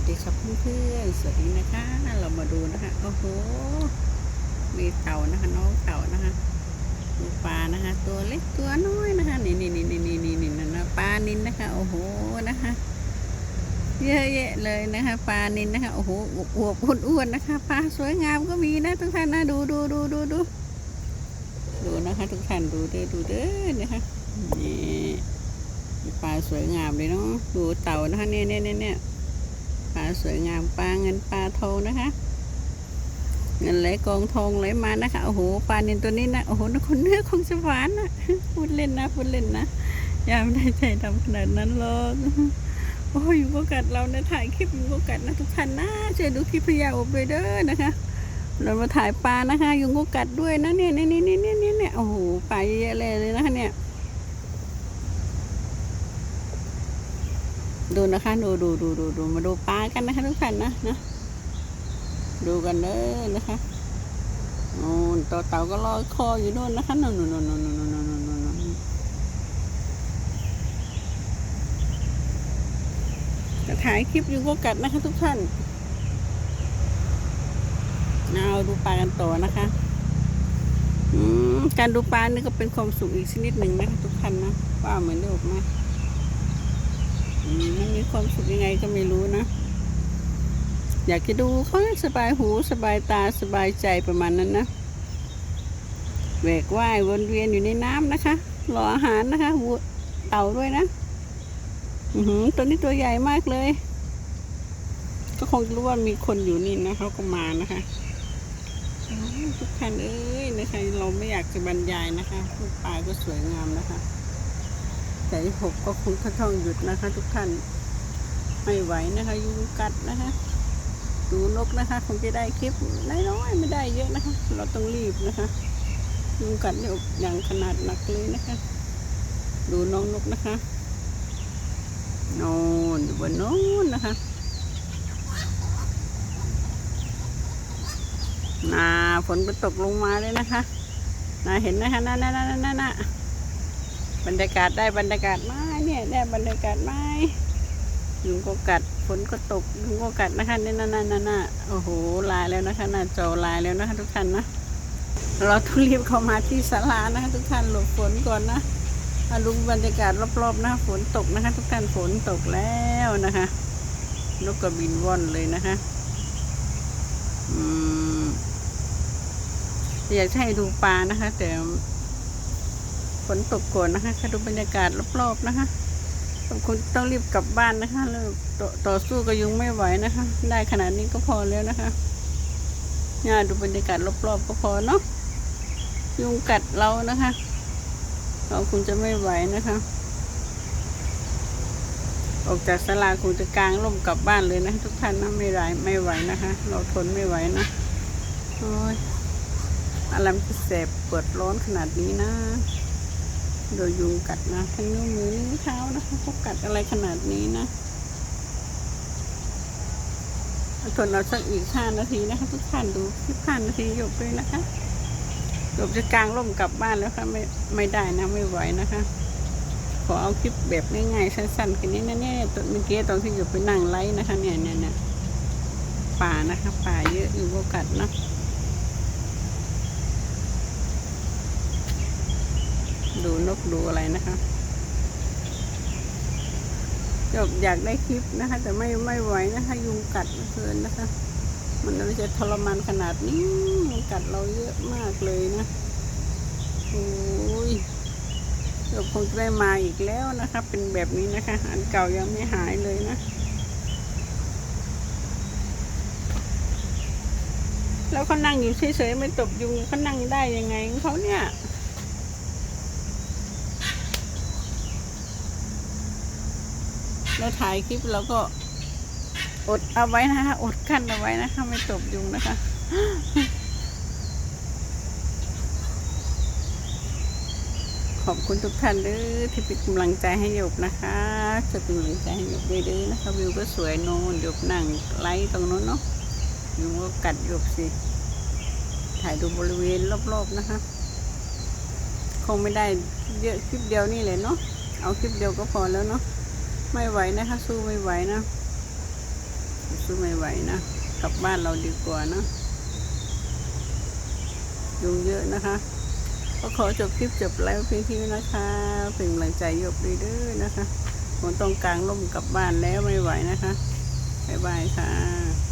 วัสดีครับเพื่อนๆสวัสดีนะคะ เรามาดูนะคะ โอ้โห มีเต่านะคะ น้องเต่านะคะดูปลานะคะ ตัวเล็กตัวน้อยนะคะ นี่นี่นี่นี่นี่นี่นี่นะนะปลานินนะคะ โอ้โห นะคะ เยอะแยะเลยนะคะ ปลานินนะคะ โอ้โหอวบอ้วนๆนะคะ ปลาสวยงามก็มีนะทุกท่านนะ ดูดูดูดูดูดูนะคะ ทุกท่านดูเด้อดูเด้อนะคะนี่ปลาสวยงามเลยเนาะ ดูเต่านะคะเนี่ยเนี่ยเนี่ยเนี่ย ปลาสวยงามปลาเงินปลาทองนะคะ เงินไหลกองทองไหลมานะคะโอ้โหปลานินตัวนี้นะโอ้โหนกคนเนื้อคงจะหวานนะพูดเล่นนะพูดเล่นนะยามได้ใจดำขนาดนั้นหรอกโอ้ยอยู่ก็กัดเรานะถ่ายคลิปกูก็กัดนะทุกท่านนะช่วยดูคลิปพยาอบเลยเด้อนะคะเรามาถ่ายปลานะคะยุงก็กัดด้วยนะเนี่ยเนี่ยเนี่ยเนี่ยเนี่ยโอ้โหปลาเยอะเลยเลยนะคะเนี่ย ดูนะคะดูดูดูดูดูมาดูปลากันนะคะทุกท่านนะนะดูกันเด้อนะคะโอ้ตัวเต่าก็ลอยคออยู่นู่นนะคะนู่นนู่นนู่นนู่นนู่นนู่นจะถ่ายคลิปอยู่ก็กัดนะคะทุกท่านเอาดูปลากันต่อนะคะการดูปลานี่ก็เป็นความสุขอีกชนิดหนึ่งนะคะทุกท่านนะว้าเหมือนเดิมไหม ความสุขยังไงก็ไม่รู้นะ อยากจะดูเขาสบายหูสบายตาสบายใจประมาณนั้นนะแหวกว่ายวนเวียนอยู่ในน้ำนะคะรออาหารนะคะวัวเต่าด้วยนะอือหือตัวนี้ตัวใหญ่มากเลย ก็คงรู้ว่ามีคนอยู่นี่นะเขาก็มานะคะทุกท่านเอ้ยนะคะเราไม่อยากจะบรรยายนะคะรูปปลาก็สวยงามนะคะแต่ที่หกก็คงต้องหยุดนะคะ ทุกท่าน ไม่ไหวนะคะ ยุงกัดนะคะ ดูนกนะคะ คงจะได้คลิปน้อยๆไม่ได้เยอะนะคะ เราต้องรีบนะคะ ยุงกัดเนี่ยอย่างขนาดหนักเลยนะคะ ดูน้องนกนะคะน่นอยู่บนโน้นนะคะนาฝนก็ตกลงมาเลยนะคะนาเห็นนะคะนั่นนั่นนั่นนั่นน่ะบรรยากาศได้บรรยากาศไหมเนี่ยได้บรรยากาศไหม ยุงก็กัดฝนก็ตกยุงก็กัดนะคะนี่นั่นนั่นนั่นน่ะโอ้โหลายแล้วนะคะหน้าจอลายแล้วนะคะ ทุกท่านนะเราต้องรีบเข้ามาที่ศาลานะคะ ทุกท่านหลบฝนก่อนนะมาดูบรรยากาศรอบๆนะฝนตกนะคะ ทุกท่านฝนตกแล้วนะคะนกกระบินว่อนเลยนะคะอืมอยากให้ดูปลานะคะ แต่ฝนตกก่อนนะคะค่ะดูบรรยากาศรอบๆนะคะ คุณต้องรีบกลับบ้านนะคะแล้วตต่อสู้กับยุงไม่ไหวนะคะ ได้ขนาดนี้ก็พอแล้วนะคะเนี่ยดูบรรยากาศรอบๆก็พอเนาะยุงกัดเรานะคะ เราคงจะไม่ไหวนะคะ ออกจากศาลาคงจะกลางร่มกลับบ้านเลยนะ ทุกท่านนะไม่ไหวไม่ไหวนะคะ เราทนไม่ไหวนะโอ้ยอารมณ์จะแสบปวดร้อนขนาดนี้นะ โดยยุงกัดนะทั้งนิ้วมือนิ้วเท้านะคะเขากัดอะไรขนาดนี้นะทนเราสักอีกห้านาทีนะคะ ทุกท่านดูคลิปห้านาทีหยบเลยนะคะหยบจะกลางร่มกลับบ้านแล้วค่ะไม่ไม่ได้นะไม่ไหวนะคะ ขอเอาคลิปแบบง่ายๆสั้นๆแค่นี้นะเนี่ยตอนเมื่อกี้ตอนที่หยบไปนั่งไลฟ์นะคะ เนี่ยเนี่ยเนี่ยป่านะคะ ป่าเยอะอยู่ก็กัดนะ ดูนกดูอะไรนะคะ จบอยากได้คลิปนะคะ แต่ไม่ไม่ไหวนะคะ ยุงกัดเหลือเกินนะคะ มันน่าจะทรมานขนาดนี้มันกัดเราเยอะมากเลยนะโอ้ยเดี๋ยวคงจะได้มาอีกแล้วนะคะ เป็นแบบนี้นะคะ อันเก่ายังไม่หายเลยนะ แล้วเขานั่งอยู่เฉยๆไม่ตบยุงเขานั่งได้ยังไงของเขาเนี่ย เราถ่ายคลิปเราก็อดเอาไว้นะคะ อดกั้นเอาไว้นะคะ ไม่ตบยุงนะคะขอบคุณทุกท่านเลยที่เป็นกำลังใจให้หยกนะคะจะเป็นกำลังใจให้หยกด้วยเด้อนะคะวิวก็สวยโน่นหยกนั่งไลฟ์ตรงนู้นเนาะยุงก็กัดหยกสิ ถ่ายดูบริเวณรอบๆนะคะ คงไม่ได้เยอะคลิปเดียวนี่เลยเนาะเอาคลิปเดียวก็พอแล้วเนาะ ไม่ไหวนะคะ สู้ไม่ไหวนะ สู้ไม่ไหวนะกลับบ้านเราดีกว่านะยุงเยอะนะคะก็ขอจบคลิปจบแล้วเพียงที่นะคะเป็นกำลังใจยบดีเด้อนะคะผมต้องกลางล่มกลับบ้านแล้วไม่ไหวนะคะบ๊ายบายค่ะ